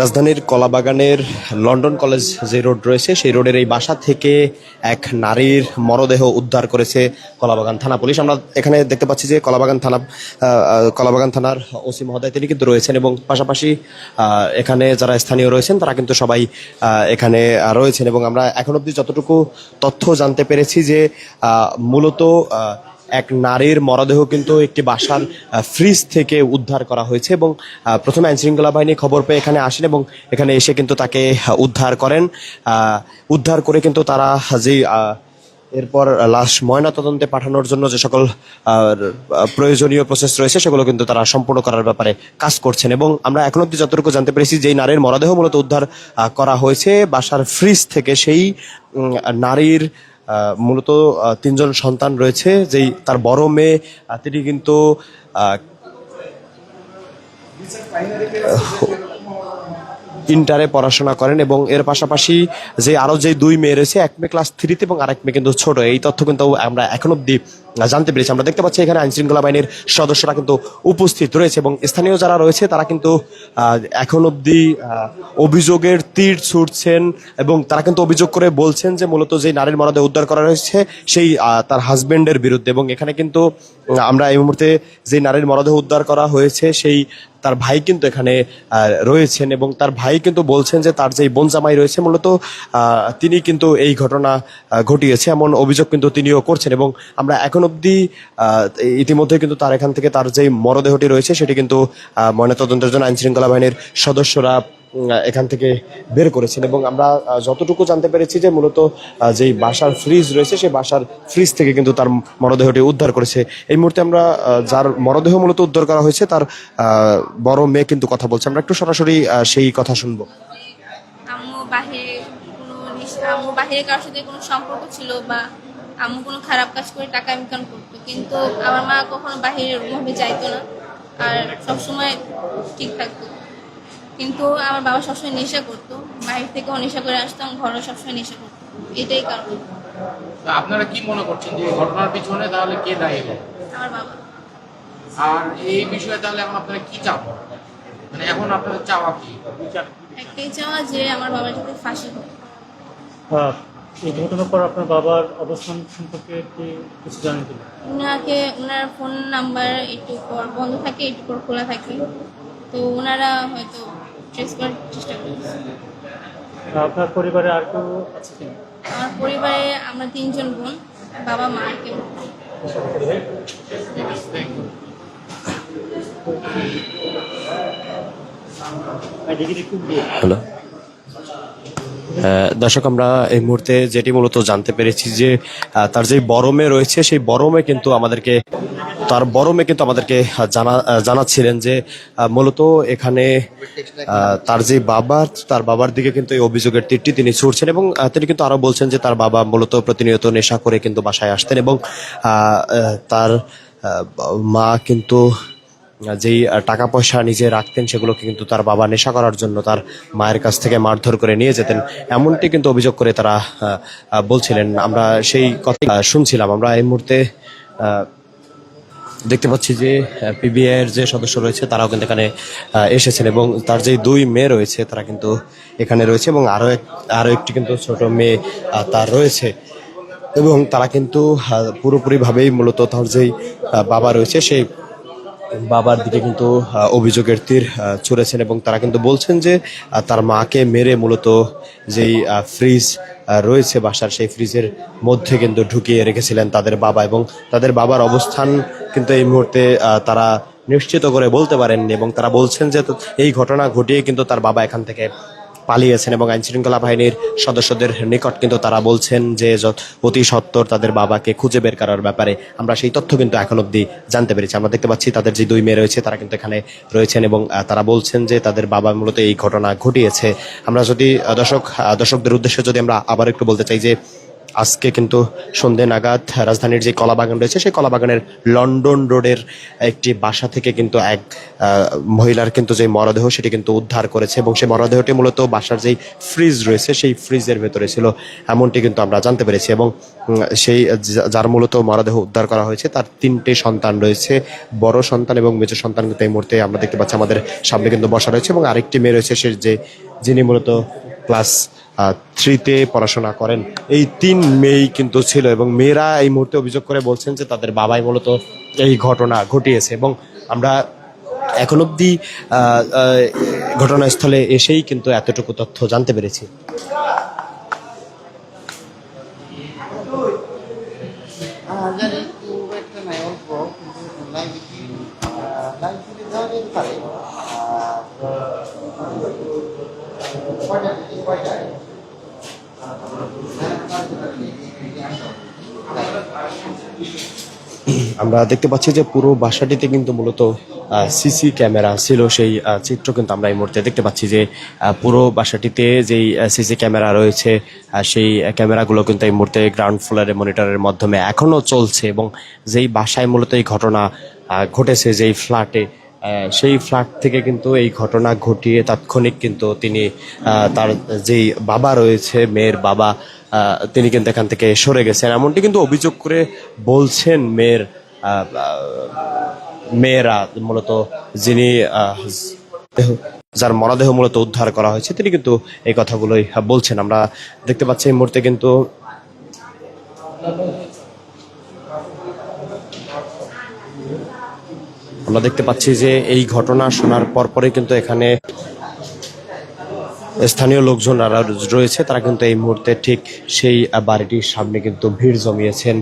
রাজধানীর কলাবাগানের London college যে রোড রয়েছে, সেই রোডের এই বাসা থেকে এক নারীর মরদেহ উদ্ধার করেছে কলাবাগান থানা পুলিশ। আমরা এখানে দেখতে পাচ্ছি যে কলাবাগান থানা কলাবাগান থানার ওসি মহোদয় তিনি কিন্তু রয়েছেন এবং পাশাপাশি এখানে যারা স্থানীয় রয়েছেন তারা কিন্তু সবাই এখানে রয়েছেন এবং আমরা এখন অবধি যতটুকু তথ্য জানতে পেরেছি যে মূলত এক নারীর মরদেহ কিন্তু একটি বাসার ফ্রিজ থেকে উদ্ধার করা হয়েছে এবং প্রথমে আইন শৃঙ্খলা বাহিনী খবর পেয়ে এখানে আসেন এবং এখানে এসে কিন্তু তাকে উদ্ধার করেন। উদ্ধার করে কিন্তু তারা যে এরপর লাশ ময়না তদন্তে পাঠানোর জন্য যে সকল প্রয়োজনীয় প্রসেস রয়েছে, সেগুলো কিন্তু তারা সম্পূর্ণ করার ব্যাপারে কাজ করছেন এবং আমরা এখন অব্দি যতটুকু জানতে পেরেছি যে নারীর মরদেহ মূলত উদ্ধার করা হয়েছে, বাসার ফ্রিজ থেকে সেই নারীর মূলত তিনজন সন্তান রয়েছে, যেই তার বড় মেয়ে তিনি কিন্তু ইন্টারে পড়াশোনা করেন এবং এর পাশাপাশি যে আরও যে দুই মেয়ে রয়েছে, এক মেয়ে ক্লাস থ্রিতে এবং আরেক মেয়ে কিন্তু ছোট। এই তথ্য কিন্তু আমরা এখন অব্দি জানতে পেরেছি। আমরা দেখতে পাচ্ছি এখানে আইনশৃঙ্খলা বাহিনীর সদস্যরা কিন্তু উপস্থিত রয়েছে এবং স্থানীয় যারা রয়েছে, তারা কিন্তু এখন অবধি অভিযোগের তীর ছুটছেন এবং তারা কিন্তু অভিযোগ করে বলছেন যে মূলত যে নারীর মরদেহ উদ্ধার করা হয়েছে, সেই তার হাজব্যান্ডের বিরুদ্ধে এবং এখানে কিন্তু আমরা এই মুহূর্তে যে নারীর মরদেহ উদ্ধার করা হয়েছে, সেই তার ভাই কিন্তু এখানে রয়েছেন এবং তার ভাই কিন্তু বলছেন যে তার যে বোন জামাই রয়েছে, মূলত তিনি কিন্তু এই ঘটনা ঘটিয়েছে, এমন অভিযোগ কিন্তু তিনিও করছেন এবং আমরা এখন অবধি ইতিমধ্যে কিন্তু তার এখান থেকে তার যে মরদেহটি রয়েছে সেটি কিন্তু ময়নাতদন্তের জন্য আইনশৃঙ্খলা বাহিনীর সদস্যরা এখান থেকে বের করেছেন এবং আমরা যতটুকু জানতে পেরেছি যে মূলত যেই বাসার ফ্রিজ রয়েছে, সেই বাসার ফ্রিজ থেকে কিন্তু তার মরদেহটি উদ্ধার করেছে। এই মুহূর্তে আমরা যার মরদেহ মূলত উদ্ধার করা হয়েছে, তার বড় মেয়ে কিন্তু কথা বলছে। আমরা একটু সরাসরি সেই কথা শুনব। আমার মা কখনো যাইতো না। আর সবসময় ঠিক থাকতো। কিন্তু আমার বাবা সবসময় নেশা করতো। বাহির থেকেও নেশা করে আসতাম ঘরেও সবসময় নেশা করতো। এটাই কারণ। তা আপনারা কি মনে করছেন যে ঘটনার পিছনে তাহলে কে দায়ী হবে আমার বাবা। আর এই বিষয়ে তাহলে এখন আপনারা কি চান? মানে এখন আপনাদের চাওয়া কি? একটাই চাওয়া যে আমার বাবার সাথে ফাঁসি হোক। আহ, এই ঘটনার পর আপনার বাবার অবস্থান সম্পর্কে কি কিছু জানেন কিনা উনাকে ওনার ফোন নাম্বার একটু পর বন্ধ থাকে একটু পর খোলা থাকে। তো ওনারা হয়তো ট্রেস করার চেষ্টা করছি আর আপনার পরিবারে আর কেউ আছে কি আমার পরিবারে আমরা তিনজন বোন বাবা মা আর কেউ নেই। হ্যালো? দর্শক, আমরা এই মুহূর্তে যেটি মূলত জানতে পেরেছি যে তার যে বরমে রয়েছে, সেই বরমে কিন্তু আমাদেরকে, তার বরমে কিন্তু আমাদেরকে জানা জানাচ্ছিলেন যে মূলত এখানে তার যে বাবা, তার বাবার দিকে কিন্তু এই অভিযোগের তীরটি তিনি ছুটছেন এবং তিনি কিন্তু আরও বলছেন যে, তার বাবা মূলত প্রতিনিয়ত নেশা করে কিন্তু বাসায় আসতেন এবং তার মা কিন্তু যেই টাকা পয়সা নিজে রাখতেন সেগুলোকে কিন্তু তার বাবা নেশা করার জন্য তার মায়ের কাছ থেকে মারধর করে নিয়ে যেতেন। এমনটি কিন্তু অভিযোগ করে তারা বলছিলেন। আমরা সেই কথা শুনছিলাম। আমরা এই মুহূর্তে দেখতে পাচ্ছি যে পিবিআই এর যে সদস্য রয়েছে তারাও কিন্তু এখানে এসেছেন এবং তার যে দুই মেয়ে রয়েছে তারা কিন্তু এখানে রয়েছে এবং আরও এক আরও একটি কিন্তু ছোট মেয়ে তার রয়েছে এবং তারা কিন্তু পুরোপুরি ভাবেই মূলত তার যেই বাবা রয়েছে সেই বাবার দিকে কিন্তু অভিযোগের তীর ছুঁড়েছেন এবং তারা কিন্তু বলছেন যে তার মাকে মেরে মূলত যেই ফ্রিজ রয়েছে বাসার, সেই ফ্রিজের মধ্যে কিন্তু ঢুকিয়ে রেখেছিলেন তাদের বাবা এবং তাদের বাবার অবস্থান কিন্তু এই মুহূর্তে তারা নিশ্চিত করে বলতে পারেননি এবং তারা বলছেন যে, এই ঘটনা ঘটিয়ে কিন্তু তার বাবা এখান থেকে পালিয়েছেন এবং আইন শৃঙ্খলা বাহিনীর সদস্যদের নিকট কিন্তু তারা বলছেন যে অতি সত্তর তাদের বাবাকে খুঁজে বের করার ব্যাপারে আমরা সেই তথ্য কিন্তু এখন অব্দি জানতে পেরেছি। আমরা দেখতে পাচ্ছি তাদের যে দুই মেয়ে রয়েছে, তারা কিন্তু এখানে রয়েছেন এবং তারা বলছেন যে তাদের বাবা মূলত এই ঘটনা ঘটিয়েছে। আমরা যদি দর্শক দর্শকদের উদ্দেশ্যে যদি আমরা আবার একটু বলতে চাই যে আজকে কিন্তু সন্ধে নাগাদ রাজধানীর যে কলাবাগান রয়েছে, সেই কলাবাগানের লন্ডন রোডের একটি বাসা থেকে কিন্তু এক মহিলার কিন্তু যে মরদেহ, সেটি কিন্তু উদ্ধার করেছে এবং সেই মরদেহটি মূলত বাসার যেই ফ্রিজ রয়েছে, সেই ফ্রিজের ভেতরে ছিল। এমনটি কিন্তু আমরা জানতে পেরেছি এবং সেই যার মূলত মরদেহ উদ্ধার করা হয়েছে, তার তিনটে সন্তান রয়েছে, বড় সন্তান এবং মেজো সন্তান কিন্তু এই মুহূর্তে আমরা দেখতে পাচ্ছি আমাদের সামনে কিন্তু বসা রয়েছে এবং আরেকটি মেয়ে রয়েছে, সে যে, যিনি মূলত ক্লাস থ্রিতে পড়াশোনা করেন। এই তিন মেয়ে কিন্তু ছিল এবং মেয়েরা এই মুহূর্তে অভিযোগ করে বলছেন যে তাদের বাবাই মূলত এই ঘটনা ঘটিয়েছে এবং আমরা এখন আহ, ঘটনাস্থলে এসেই কিন্তু এতটুকু তথ্য জানতে পেরেছি জানি একটু একটা নাই অল্প কিন্তু লাইভ কি লাইভ থেকে যাওয়া যেতে পারে কয়টা থেকে কয়টায় আমরা দেখতে পাচ্ছি যে পুরো বাসাটিতে কিন্তু মূলত সিসি ক্যামেরা ছিল সেই চিত্র কিন্তু আমরা এই মুহূর্তে দেখতে পাচ্ছি যে পুরো বাসাটিতে যেই সিসি ক্যামেরা রয়েছে সেই ক্যামেরাগুলো কিন্তু এই মুহূর্তে গ্রাউন্ড ফ্লোরের মনিটরের মাধ্যমে এখনও চলছে এবং যেই বাসায় মূলত এই ঘটনা ঘটেছে, যেই ফ্ল্যাটে সেই ফ্ল্যাট থেকে কিন্তু এই ঘটনা ঘটিয়ে তাৎক্ষণিক কিন্তু তিনি তার যেই বাবা রয়েছে, মেয়ের বাবা তিনি কিন্তু এখান থেকে সরে গেছেন। এমনটি কিন্তু অভিযোগ করে বলছেন মেয়ের মেয়েরা মূলত যিনি যার মরদেহ মূলত উদ্ধার করা হয়েছে, তিনি কিন্তু এই কথাগুলোই বলছেন। আমরা দেখতে পাচ্ছি এই মুহূর্তে কিন্তু আমরা দেখতে পাচ্ছি যে এই ঘটনা শোনার পরপরে কিন্তু এখানে স্থানীয় লোকজন রয়েছে। তারা কিন্তু এই মুহূর্তে ঠিক সেই বাড়িটির সামনে কিন্তু ভিড় জমিয়েছেন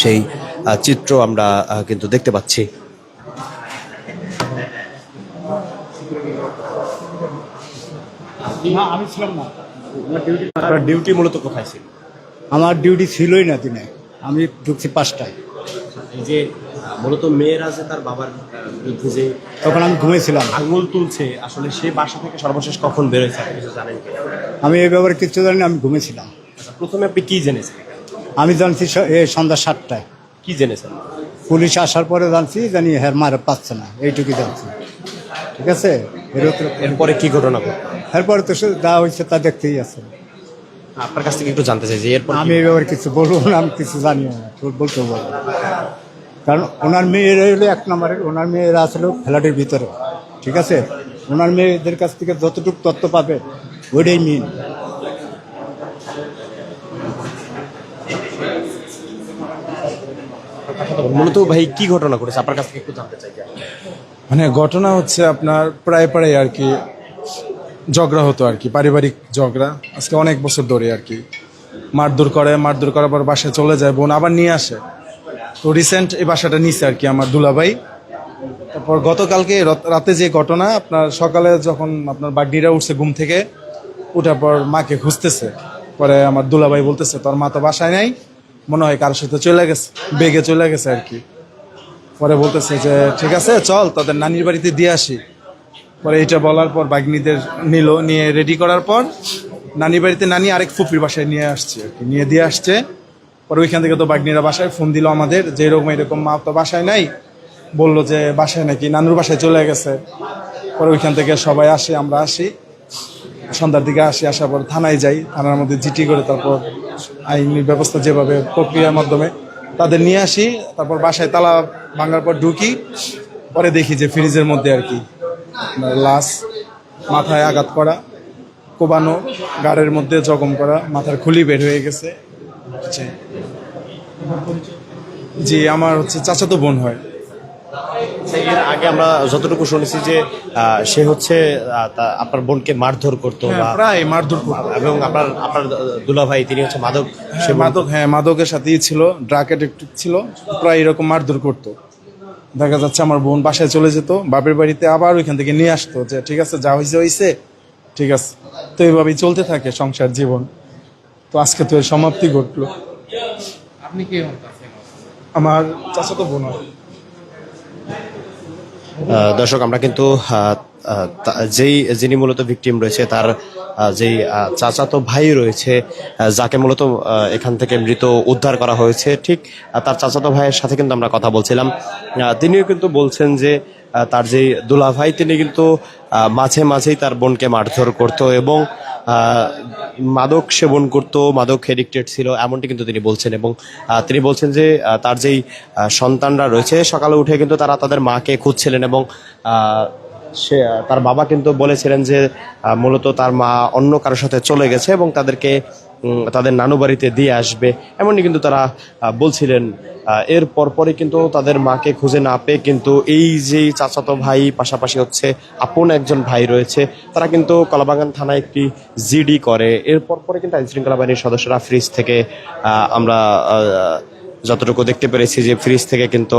সেই চিত্র আমরা কিন্তু দেখতে পাচ্ছি। না আমি ছিলাম না। আপনার ডিউটি মূলত কোথায় ছিল? আমার ডিউটি ছিলই না দিনে। আমি ঢুকছি পাঁচটায়। এই যে মূলত মেয়েরা যে তার বাবার বিরুদ্ধে যে তখন আমি ঘুমিয়েছিলাম। আঙুল তুলছে আসলে সে বাসা থেকে সর্বশেষ কখন আপনি কিছু জানেন আমি এই ব্যাপারে কিছু জানি না আমি ঘুমিয়েছিলাম। আচ্ছা, প্রথমে আপনি কি জেনেছেন আমি জানছি সন্ধ্যা সাতটায়। কি জেনেছেন? পুলিশ আসার পরে জানছি জানি হ্যাঁ মারা পাচ্ছে না এইটুকু জানছি। ঠিক আছে? এর এরপরে কি ঘটনা ঘটে এরপরে তো যা হয়েছে তা দেখতেই আছে। আপনার কাছ থেকে একটু জানতে চাই যে এরপর আমি এই ব্যাপারে কিছু বলব না আমি কিছু জানি না বলতে বলব কারণ ওনার মেয়েরা হলো এক নম্বরের ওনার মেয়েরা আসলে ফ্ল্যাটের ভিতরে। ঠিক আছে? ওনার মেয়েদের কাছ থেকে যতটুকু তথ্য পাবে ওইটাই মেন মূলত ভাই, কি ঘটনা ঘটেছে? আপনার কাছ থেকে একটু জানতে চাই মানে ঘটনা হচ্ছে আপনার প্রায় প্রায় আর কি ঝগড়া হতো আর কি, পারিবারিক ঝগড়া। আজকে অনেক বছর ধরে আর কি মারধর করে, মারধর করার পর বাসায় চলে যায়, বোন আবার নিয়ে আসে। তো রিসেন্ট এই বাসাটা নিছে আর কি আমার দুলাভাই। তারপর গতকালকে রত- যে ঘটনা, আপনার সকালে যখন আপনার বাগডিরা উঠছে ঘুম থেকে, উঠার পর মাকে খুঁজতেছে। পরে আমার দুলাভাই বলতেছে, তোর মা তো বাসায় নাই। মনে হয় কারোর সাথে চলে গেছে, বেগে চলে গেছে আর কি। পরে বলতেছে যে, ঠিক আছে, চল, তোদের নানির বাড়িতে দিয়ে আসি। পরে এটা বলার পর বাগনিদের নিল, নিয়ে রেডি করার পর নানি বাড়িতে নানি আরেক ফুপির বাসায় নিয়ে আসছে আর কি, নিয়ে দিয়ে আসছে। পরে ওইখান থেকে তো বাগনিরা বাসায় ফোন দিল আমাদের যে, এরকম এরকম, মা তো বাসায় নাই। বলল যে, বাসায় নাকি? নানুর বাসায় চলে গেছে। পরে ওইখান থেকে সবাই আসে, আমরা আসি। সন্ধ্যার দিকে আসি, আসার পর থানায় যাই, থানার মধ্যে জিটি করে তারপর আইনি ব্যবস্থা যেভাবে প্রক্রিয়ার মাধ্যমে তাদের নিয়ে আসি, তারপর বাসায় তালা ভাঙার পর ঢুকি, পরে দেখি যে ফ্রিজের মধ্যে আর কি লাশ মাথায় আঘাত করা, কোবানো, গাড়ের মধ্যে জখম করা, মাথার খুলি বের হয়ে গেছে। জি, আমার হচ্ছে চাচাতো বোন হয় এর আগে আমরা যতটুকু শুনেছি যে সে হচ্ছে আপনার বোনকে মারধর করতো হ্যাঁ, প্রায় মারধর করতো। এবং আপনার আপনার দুলা ভাই তিনি হচ্ছে মাদক সে মাদক হ্যাঁ মাদকের সাথেই ছিল ড্রাগ অ্যাডিক্ট ছিল প্রায় এরকম মারধর করতো। দেখা যাচ্ছে আমার বোন বাসায় চলে যেত বাপের বাড়িতে আবার ওইখান থেকে নিয়ে আসতো যে ঠিক আছে যা হয়েছে হয়েছে ঠিক আছে। তো এইভাবেই চলতে থাকে সংসার জীবন। তো আজকে তো এর সমাপ্তি ঘটলো। আপনি কে? আমার চাচাতো বোন হয় দর্শক, আমরা কিন্তু যেই, যিনি মূলত ভিকটিম রয়েছে, তার যেই চাচাতো ভাই রয়েছে যাকে মূলত এখান থেকে মৃত উদ্ধার করা হয়েছে, ঠিক তার চাচাতো ভাইয়ের সাথে কিন্তু আমরা কথা বলছিলাম। তিনিও কিন্তু বলছেন যে তার যেই দুলা ভাই তিনি কিন্তু মাঝে মাঝেই তার বোনকে মারধর করতো এবং মাদক সেবন করত, মাদক এডিক্টেড ছিল, এমনটি কিন্তু তিনি বলছেন এবং তিনি বলছেন যে তার যেই সন্তানরা রয়েছে, সকালে উঠে কিন্তু তারা তাদের মাকে খুঁজছিলেন এবং সে, তার বাবা কিন্তু বলেছিলেন যে মূলত তার মা অন্য কারোর সাথে চলে গেছে এবং তাদেরকে তাদের নানু বাড়িতে দিয়ে আসবে। এমনই কিন্তু তারা বলছিলেন। এর পরপরই কিন্তু তাদের মাকে খুঁজে না পেয়ে কিন্তু এই যে চাচাতো ভাই, পাশাপাশি হচ্ছে আপন একজন ভাই রয়েছে, তারা কিন্তু কলাবাগান থানায় একটি জিডি করে। এর পরপরে কিন্তু আইন শৃঙ্খলা বাহিনীর সদস্যরা ফ্রিজ থেকে আমরা যতটুকু দেখতে পেরেছি যে ফ্রিজ থেকে কিন্তু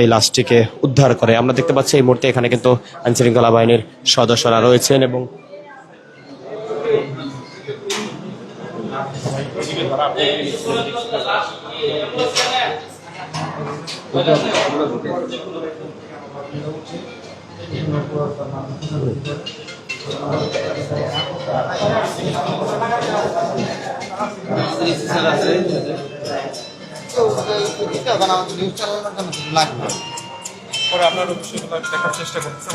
এই লাশটিকে উদ্ধার করে। আমরা দেখতে পাচ্ছি এই মুহূর্তে এখানে কিন্তু আইন শৃঙ্খলা বাহিনীর সদস্যরা রয়েছেন এবং জন্য কিছু লাগবে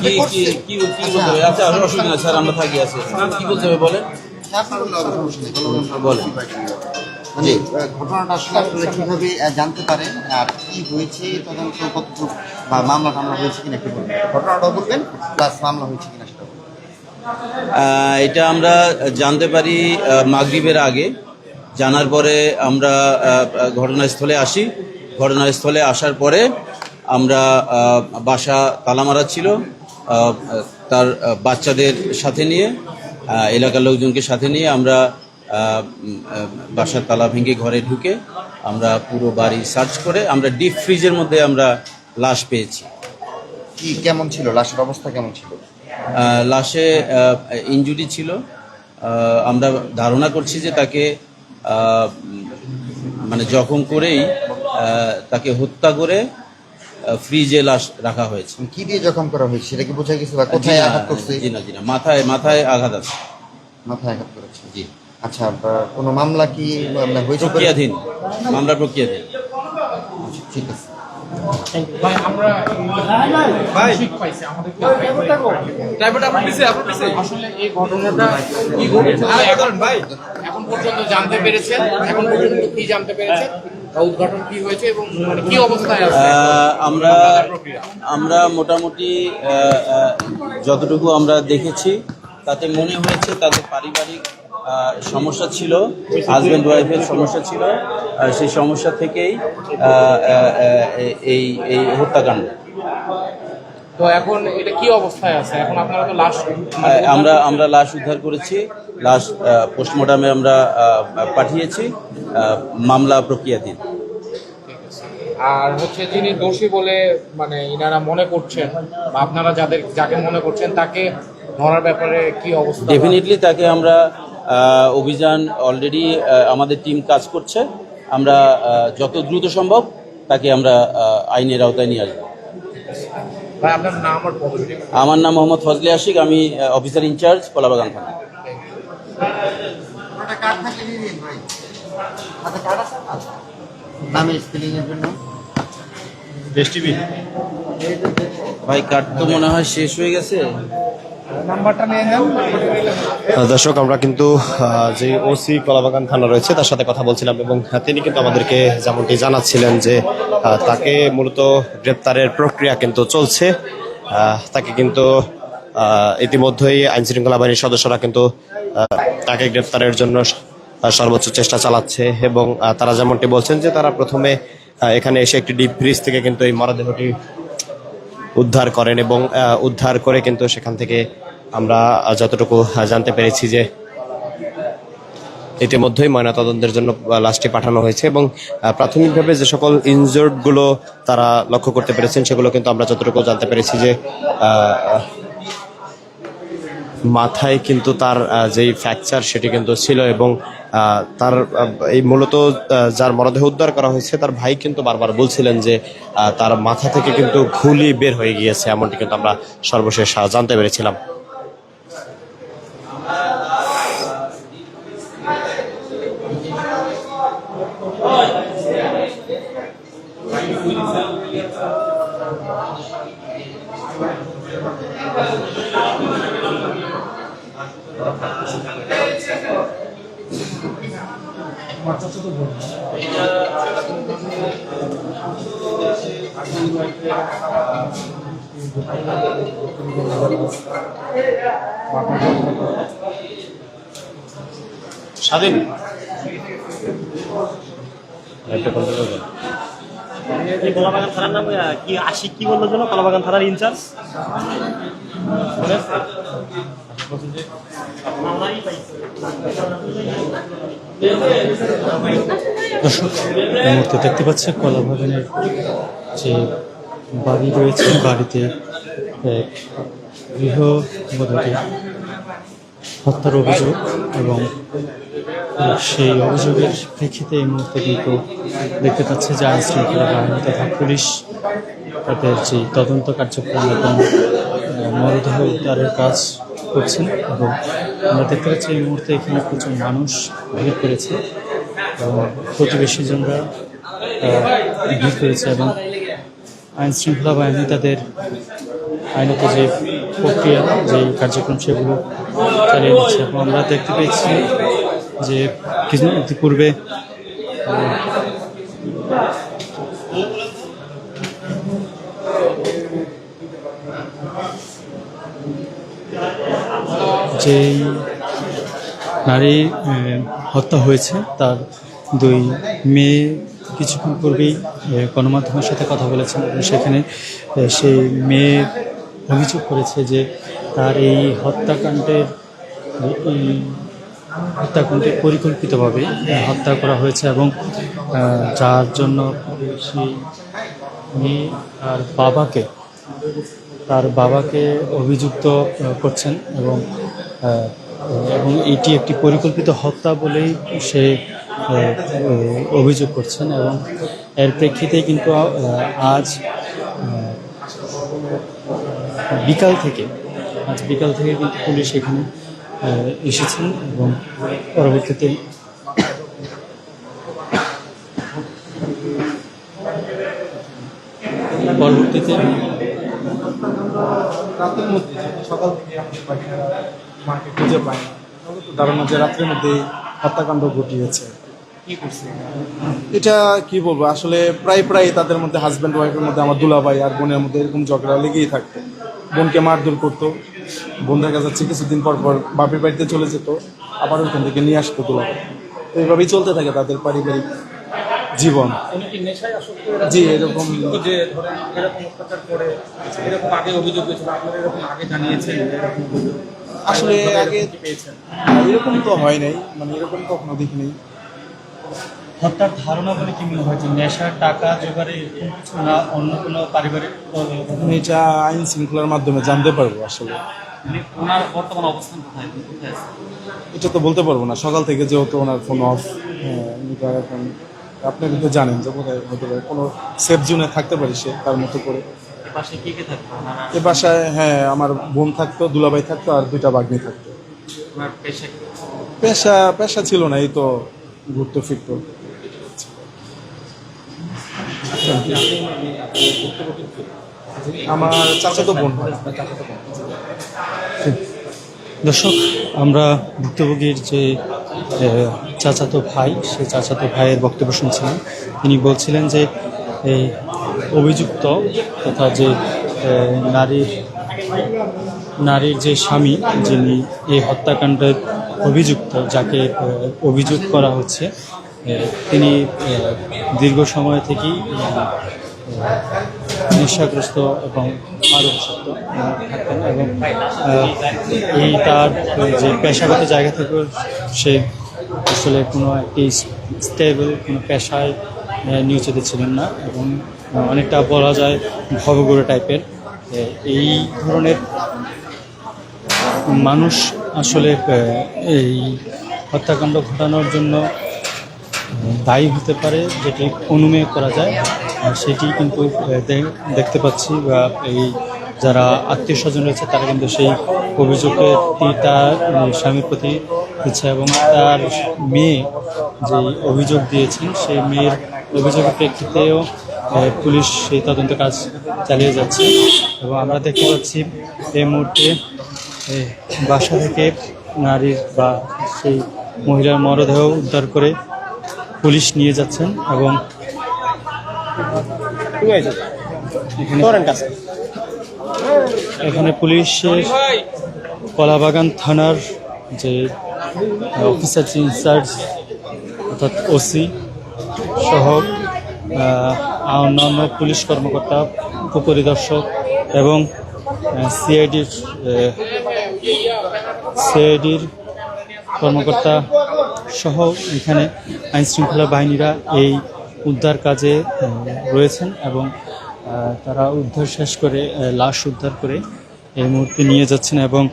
কি কি কি আচ্ছা অসুবিধা স্যার, আমরা থাকি আছে কি বলতে হবে, বলেন? আপনার কোনো সমস্যা নেই, কোনো সমস্যা নেই। বলেন। মানে ঘটনাটা আসলে আপনারা কীভাবে জানতে পারেন আর কি হয়েছে তদন্ত কতটুকু বা মামলা টামলা হয়েছে কিনা কি বলবেন ঘটনাটাও বলবেন প্লাস মামলা হয়েছে কিনা সেটা এটা আমরা জানতে পারি মাগরিবের আগে। জানার পরে আমরা ঘটনাস্থলে আসি। ঘটনাস্থলে আসার পরে আমরা বাসা তালা মারা ছিল তার বাচ্চাদের সাথে নিয়ে এলাকার লোকজনকে সাথে নিয়ে আমরা বাসার তালা ভেঙে ঘরে ঢুকে আমরা পুরো বাড়ি সার্চ করে আমরা ডিপ ফ্রিজের মধ্যে আমরা লাশ পেয়েছি। কি কেমন ছিল? লাশের অবস্থা কেমন ছিল? লাশে ইনজুরি ছিল। আমরা ধারণা করছি যে তাকে মানে জখম করেই তাকে হত্যা করে ফ্রিজে লাশ রাখা হয়েছে। কি দিয়ে জখম করা হয়েছে সেটা কি বোঝা গেছে বা কোথায় আঘাত করছে? জি না জি না মাথায় মাথায় আঘাত আছে। মাথায় আঘাত করেছে। জি। আচ্ছা কোনো মামলা কি মানে হয়েছে? প্রক্রিয়াধীন মামলা প্রক্রিয়াধীন। ঠিক আছে। ভাই আমরা ঠিক পাইছি আমাদের আসলে এই ঘটনাটা কি ঘটেছে? এখন ভাই। এখন পর্যন্ত জানতে পেরেছেন এখন পর্যন্ত কি জানতে পেরেছেন? উদ্ঘাটন কি হয়েছে এবং মানে কি অবস্থায় আছে? আমরা আমরা মোটামুটি যতটুকু আমরা দেখেছি তাতে মনে হয়েছে তাদের পারিবারিক সমস্যা ছিল হাজব্যান্ড ওয়াইফের সমস্যা ছিল সেই সমস্যা থেকেই এই এই হত্যাকাণ্ড। তো এখন এটা কি অবস্থায় আছে? এখন আপনারা তো লাশ আমরা আমরা লাশ উদ্ধার করেছি। লাশ পোস্টমর্টমে আমরা পাঠিয়েছি মামলা প্রক্রিয়াধীন। আর হচ্ছে যিনি দোষী বলে মানে ইনারা মনে করছেন বা আপনারা যাদের যাকে মনে করছেন তাকে ধরার ব্যাপারে কি অবস্থা? ডেফিনেটলি তাকে আমরা অভিযান অলরেডি আমাদের টিম কাজ করছে। আমরা যত দ্রুত সম্ভব তাকে আমরা আইনের আওতায় নিয়ে আসব ভাই আপনার নাম আর পদবি আমার নাম মোহাম্মদ ফজলি আশিক আমি অফিসার ইনচার্জ কলাবাগান থানা। ভাই। কার্ড আছে? না নামের স্পেলিং এর জন্য। ভাই কার্ড তো মনে হয় শেষ হয়ে গেছে। দর্শক, আমরা কিন্তু যে ওসি কলাবাগান থানা রয়েছে, তার সাথে কথা বলছিলাম এবং তিনি কিন্তু আমাদেরকে যেমনটি জানাচ্ছিলেন যে তাকে মূলত গ্রেপ্তারের প্রক্রিয়া কিন্তু চলছে। তাকে কিন্তু ইতিমধ্যেই আইন শৃঙ্খলা বাহিনীর সদস্যরা কিন্তু তাকে গ্রেপ্তারের জন্য সর্বোচ্চ চেষ্টা চালাচ্ছে এবং তারা যেমনটি বলছেন যে, তারা প্রথমে এখানে এসে একটি ডিপ ফ্রিজ থেকে কিন্তু এই মরদেহটি উদ্ধার করেন এবং উদ্ধার করে কিন্তু সেখান থেকে আমরা যতটুকু জানতে পেরেছি যে ইতিমধ্যেই ময়নাতদন্তের জন্য লাশটি পাঠানো হয়েছে এবং প্রাথমিকভাবে যে সকল ইনজোর্ডগুলো তারা লক্ষ্য করতে পেরেছেন, সেগুলো কিন্তু আমরা যতটুকু জানতে পেরেছি যে মাথায় কিন্তু তার যেই ফ্র্যাকচার সেটি কিন্তু ছিল এবং তার এই মূলত যার মরদেহ উদ্ধার করা হয়েছে, তার ভাই কিন্তু বারবার বলছিলেন যে তার মাথা থেকে কিন্তু ঘুলি বের হয়ে গিয়েছে, এমনটি কিন্তু আমরা সর্বশেষ জানতে পেরেছিলাম। স্বাধীন। এই কলাবাগান থানার নাম কি আশিক কি বলল যেন? কলাবাগান থানার ইনচার্জ। দর্শক এই মুহূর্তে দেখতে পাচ্ছে কলাবাগানের যে বাড়ি রয়েছে, বাড়িতে এক গৃহবধূকে হত্যার অভিযোগ এবং সেই অভিযোগের প্রেক্ষিতে এই মুহূর্তে কিন্তু দেখতে পাচ্ছে যে আইন শৃঙ্খলা বাহিনী তথা পুলিশ তাদের যে তদন্ত কার্যক্রম এবং মরদেহ উদ্ধারের কাজ করছেন এবং আমরা দেখতে পাচ্ছি এই মুহূর্তে এখানে প্রচুর মানুষ ভিড় করেছে এবং প্রতিবেশীজনরা ভিড় করেছে এবং আইন শৃঙ্খলা বাহিনী তাদের আইনত যে প্রক্রিয়া, যে কার্যক্রম সেগুলো চালিয়ে দিচ্ছে। এবং আমরা দেখতে পেয়েছি যে কিছু ইতিপূর্বে যেই নারী হত্যা হয়েছে, তার দুই মেয়ে কিছুক্ষণ পূর্বেই গণমাধ্যমের সাথে কথা বলেছেন সেখানে সেই মেয়ে অভিযোগ করেছে যে তার এই হত্যাকাণ্ডের হত্যাকাণ্ডে পরিকল্পিতভাবে হত্যা করা হয়েছে এবং যার জন্য সেই মেয়ে আর বাবাকে, তার বাবাকে অভিযুক্ত করছেন এবং এবং এটি একটি পরিকল্পিত হত্যা বলেই সে অভিযোগ করছেন এবং এর প্রেক্ষিতে কিন্তু আজ বিকাল থেকে, আজ বিকাল থেকে কিন্তু পুলিশ এখানে এসেছেন এবং পরবর্তীতে পরবর্তীতে সকাল থেকে মাকে খুঁজে পায় না। ধারণা যে রাত্রের মধ্যে হত্যাকাণ্ড ঘটিয়েছে। এটা কি বলব? আসলে প্রায় প্রায় তাদের মধ্যে হাজব্যান্ড ওয়াইফের মধ্যে আমার দুলাভাই আর বোনের মধ্যে এরকম ঝগড়া লেগেই থাকতো। বোনকে মারধর করতো। বোন দেখা যাচ্ছে কিছুদিন পর পর বাপের বাড়িতে চলে যেত আবার ওইখান থেকে নিয়ে আসতো দুলাভাই। তো এইভাবেই চলতে থাকে তাদের পারিবারিক জীবন। জি এরকম আগে অভিযোগ আপনারা এরকম আগে জানিয়েছেন? এরকম অভিযোগ আসলে আগে এরকম তো হয় নাই মানে এরকম কখনো দেখিনি। হত্যার ধারণা বলে কি মনে হয় যে নেশার টাকা জোগাড়ে এরকম কিছু না অন্য কোনো পারিবারিক আমি এটা আইন শৃঙ্খলার মাধ্যমে জানতে পারব আসলে। মানে ওনার বর্তমান অবস্থান কোথায়? কোথায় আছে? এটা তো বলতে পারব না সকাল থেকে যেহেতু ওনার ফোন অফ হ্যাঁ এটা এখন আপনি কিন্তু জানেন যে কোথায় হতে পারে কোনো সেফ জোনে থাকতে পারি সে তার মতো করে। এ বাসায় হ্যাঁ আমার বোন থাকতো দুলাভাই থাকতো আর দুইটা বাগ্নি থাকতো। পেশা পেশা পেশা ছিল না এই তো ঘুরতে ফিরতো। আমার চাচাতো বোন। দর্শক আমরা ভুক্তভোগীর যে চাচাতো ভাই সেই চাচাতো ভাইয়ের বক্তব্য শুনছিলাম। তিনি বলছিলেন যে এই অভিযুক্ত তথা যে নারীর নারীর যে স্বামী যিনি এই হত্যাকাণ্ডের অভিযুক্ত, যাকে অভিযোগ করা হচ্ছে তিনি দীর্ঘ সময় থেকেই নেশাগ্রস্ত এবং মাদকাসক্ত থাকতেন এবং এই তার, যে পেশাগত জায়গা থেকেও সে আসলে কোনো একটি স্টেবল কোনো পেশায় নিয়োজিত ছিলেন না এবং অনেকটা বলা যায় ভবগুরু টাইপের। এই ধরনের মানুষ আসলে এই হত্যাকাণ্ড ঘটানোর জন্য দায়ী হতে পারে যেটি অনুমেয় করা যায়। সেটি কিন্তু দেখতে পাচ্ছি বা এই যারা আত্মীয় স্বজন রয়েছে তারা কিন্তু সেই অভিযোগের তার স্বামীর প্রতি দিচ্ছে এবং তার মেয়ে যে অভিযোগ দিয়েছেন, সেই মেয়ের অভিযোগের প্রেক্ষিতেও পুলিশ সেই তদন্ত কাজ চালিয়ে যাচ্ছে এবং আমরা দেখতে পাচ্ছি এই মুহূর্তে বাসা থেকে নারীর বা সেই মহিলার মরদেহ উদ্ধার করে পুলিশ নিয়ে যাচ্ছেন এবং এখানে- পুলিশের কলাবাগান থানার যে অফিসার ইনচার্জ অর্থাৎ ওসি সহ অন্যান্য পুলিশ কর্মকর্তা উপপরিদর্শক এবং সিআইডির সিআইডির কর্মকর্তা সহ এখানে আইনশৃঙ্খলা বাহিনীরা এই উদ্ধার কাজে রয়েছেন এবং তারা উদ্ধার শেষ করে লাশ উদ্ধার করে এই মুহূর্তে নিয়ে যাচ্ছেন এবং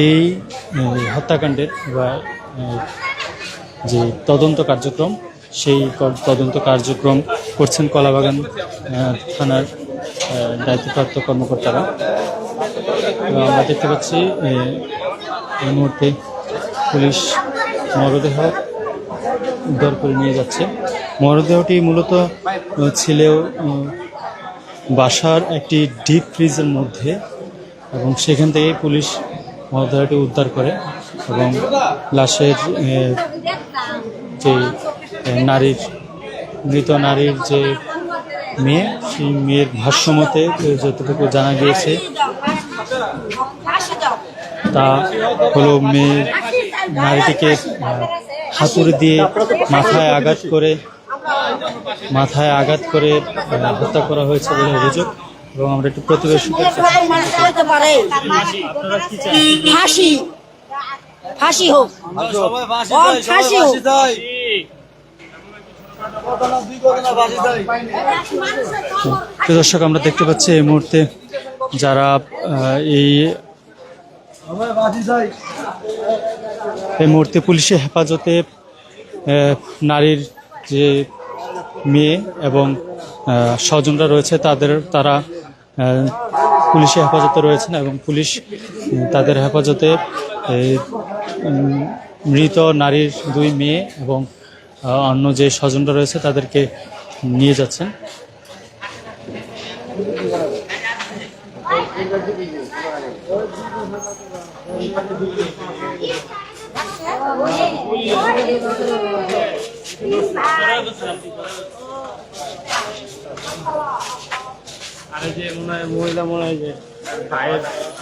এই হত্যাকাণ্ডের বা যে তদন্ত কার্যক্রম, সেই তদন্ত কার্যক্রম করছেন কলাবাগান থানার দায়িত্বপ্রাপ্ত কর্মকর্তারা। আমরা দেখতে পাচ্ছি এই মুহূর্তে পুলিশ মরদেহ উদ্ধার করে নিয়ে যাচ্ছে। মরদেহটি মূলত আহ, ছিল বাসার একটি ডিপ ফ্রিজের মধ্যে এবং সেখান থেকেই পুলিশ মরদেহটি উদ্ধার করে এবং লাশের যে নারীর মৃত নারীর যে মেয়ে সেই মেয়ের ভাষ্যমতে যতটুকু জানা গিয়েছে তা হলো মেয়ের নারীটিকে হাতুড়ি দিয়ে মাথায় আঘাত করে মাথায় আঘাত করে হত্যা করা হয়েছে বলে অভিযোগ। এবং আমরা একটু প্রতিবেশী করতে পারে ফাঁসি। ফাঁসি হোক। ফাঁসি হোক। দর্শক আমরা দেখতে পাচ্ছি এই মুহূর্তে যারা এই এই মুহূর্তে পুলিশের হেফাজতে নারীর যে মেয়ে এবং স্বজনরা রয়েছে তাদের তারা আহ, পুলিশের হেফাজতে রয়েছেন এবং পুলিশ তাদের হেফাজতে মৃত নারীর দুই মেয়ে এবং অন্য যে স্বজনরা রয়েছে তাদেরকে নিয়ে যাচ্ছেন।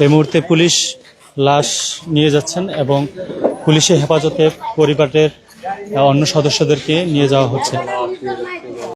এই মুহূর্তে পুলিশ লাশ নিয়ে যাচ্ছেন এবং পুলিশের হেফাজতে পরিবারের অন্য সদস্যদেরকে নিয়ে যাওয়া হচ্ছে।